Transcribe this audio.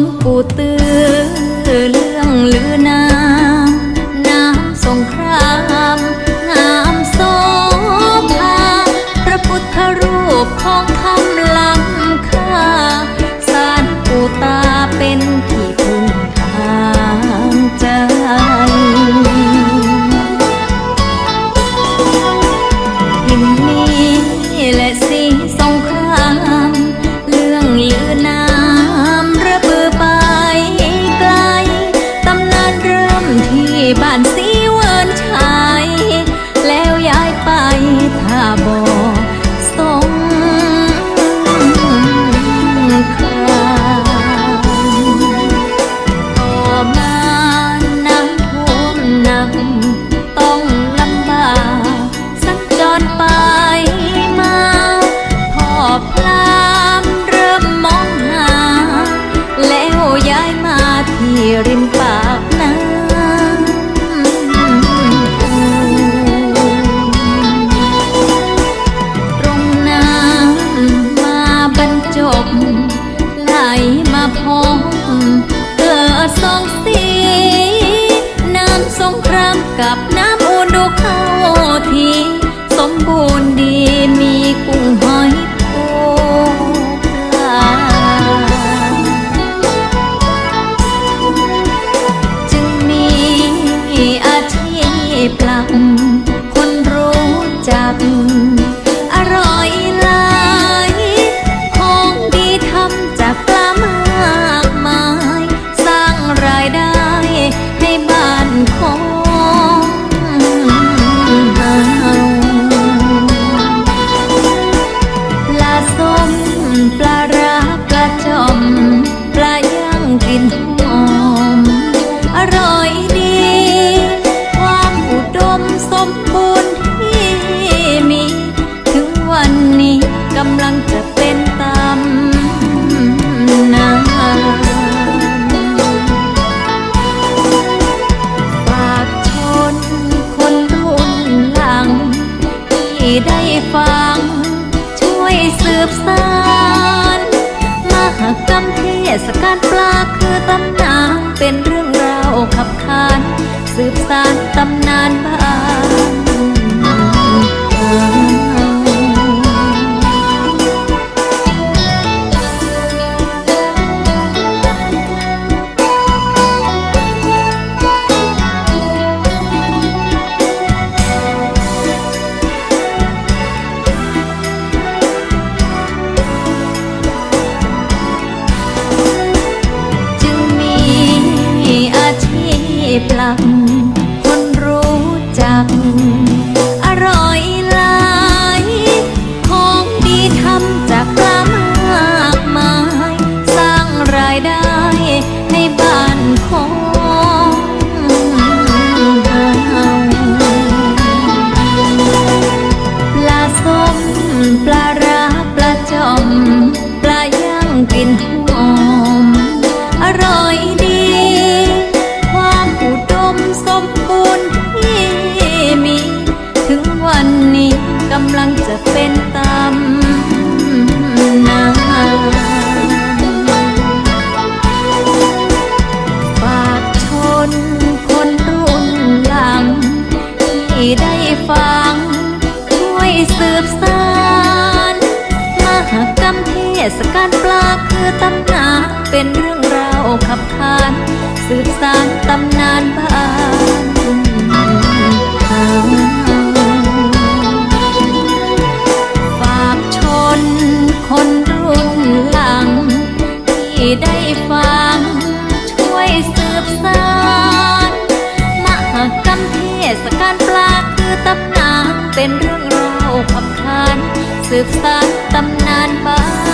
งปู่ตือเรื่องลือนา เกิดสองสี น้ำสงครามกับน้ำอุดูเข้าที สมบูรณ์ดีมีกุ้งหอยปูปลาจึงมีอาชีพหลักคนรู้จัก ที่ได้ฟัง ช่วยสืบสานมหกรรมเทศกาลปลาคือตำนานเป็นเรื่องราวขับขาน สืบสานตำนานบ้า ฟังช่วยสืบสานมหกรรมเทศกาลปลาคือตำนานเป็นเรื่องราวขับขานสืบสานตำนานบ้านเราฝากชนคนรุ่นหลัง ที่ได้ฟังช่วยสืบสานมหกรรมเทศกาลปลา อตำนานเป็นเรื่องราวขับขานสืบสานตำนานบ้าน